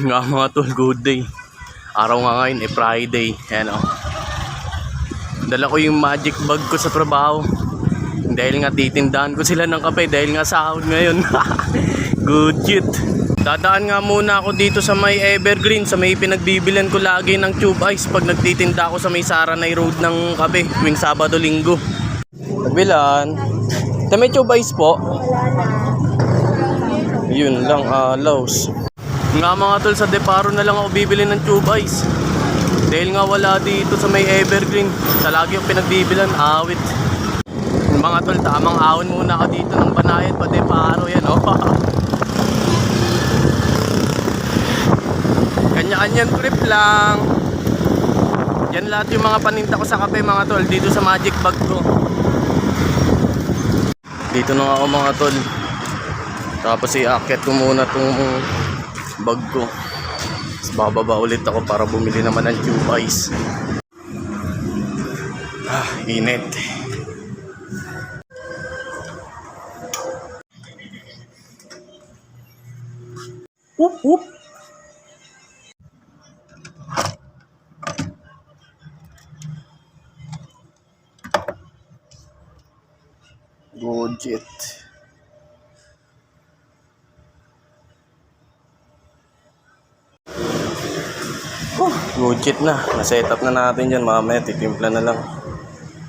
Nga mga tol, good day. Araw nga ngayon, eh, Friday. Ayan o. Dala ko yung magic bag ko sa trabaho. Dahil nga titindahan ko sila ng kape dahil nga sahod ngayon. good shit. Dadaan nga muna ako dito sa may Evergreen, sa may pinagbibilan ko lagi ng tube ice pag nagtitinda ako sa may Saranay Road ng kape tuwing Sabado-Linggo. Nagbilan. Sa may tube ice po. Yun lang, alaws. Nga mga tol, sa Deparo na lang ako bibili ng tube ice. Dahil nga wala dito sa may Evergreen. Sa lagi yung pinagbibilan, awit. Mga tol, tamang ahon muna ka dito ng Banayan pa Deparo yan, oh. Kanya-kanyang trip lang. Yan lahat yung mga paninta ko sa kape mga tol, dito sa magic bag ko. Dito na ako mga tol. Tapos iakyat ko muna tong bag ko. Tapos bababa ulit ako para bumili naman ng tube ice. Ah, init. Whoop whoop. Gojit. Oh, Gojit na. Na-set up na natin dyan. Mamaya titimpla na lang.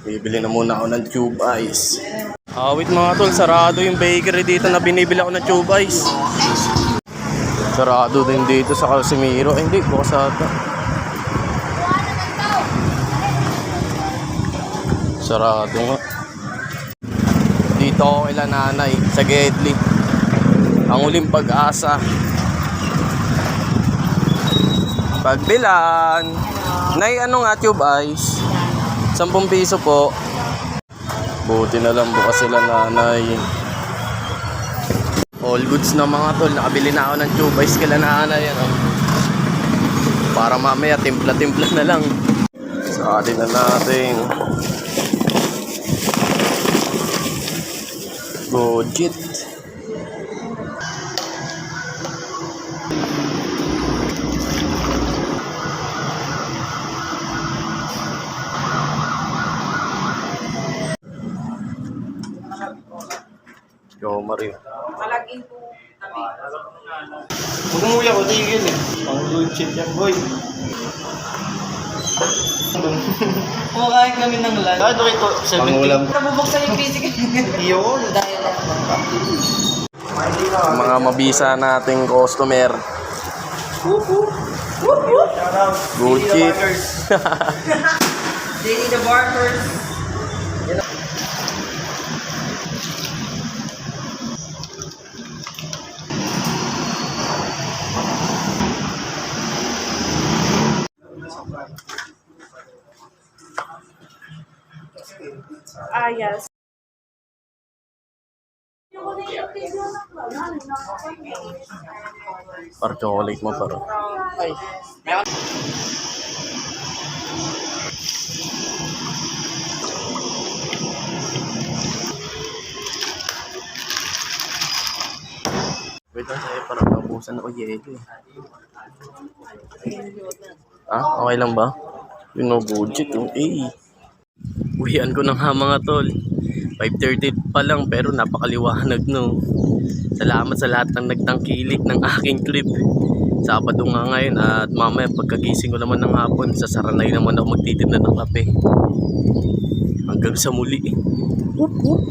Bibili na muna ako ng tube ice. Awit mga tol, sarado yung bakery dito na binibili ako ng tube ice. Sarado din dito sa Casimiro. Eh, hindi, bukas ata. Sarado nga. Dito ako kila nanay sa Gedli. Ang uling pag-asa. Pagbilan. Nay, ano nga tube ice? 10 piso po. Buti na lang bukas sila nanay. All goods na mga tol. Nakabili na ako ng tube ice kila nanay. Ano? Para mamaya timpla-timpla na lang. Sa atin na natin. Gojit. Yo, Mario. Malaging po tabi. Huwag mo ko, tigil eh. Pang shit yan, boy. Kumakain kami ng lunch. Kahit okay to, 70. Pangulam. Nabubuksan yung physical. Yun. Dahil lang. Mga mabisa nating customer. Good shit. They need the barbers. Ah, yes. Par chocolate mo par. Ay. Wait lang sa'yo para mabusan ako yelo eh. Ah, okay lang ba? Yung no budget yung eh. Uwian ko na nga mga tol. 5.30 pa lang pero napakaliwanag no. Salamat sa lahat ng nagtangkilik ng aking clip. Sabado nga ngayon at mamaya pagkagising ko naman ng hapon, sa Saranay naman ako magtitinda ng kape. Hanggang sa muli. Whoop, whoop.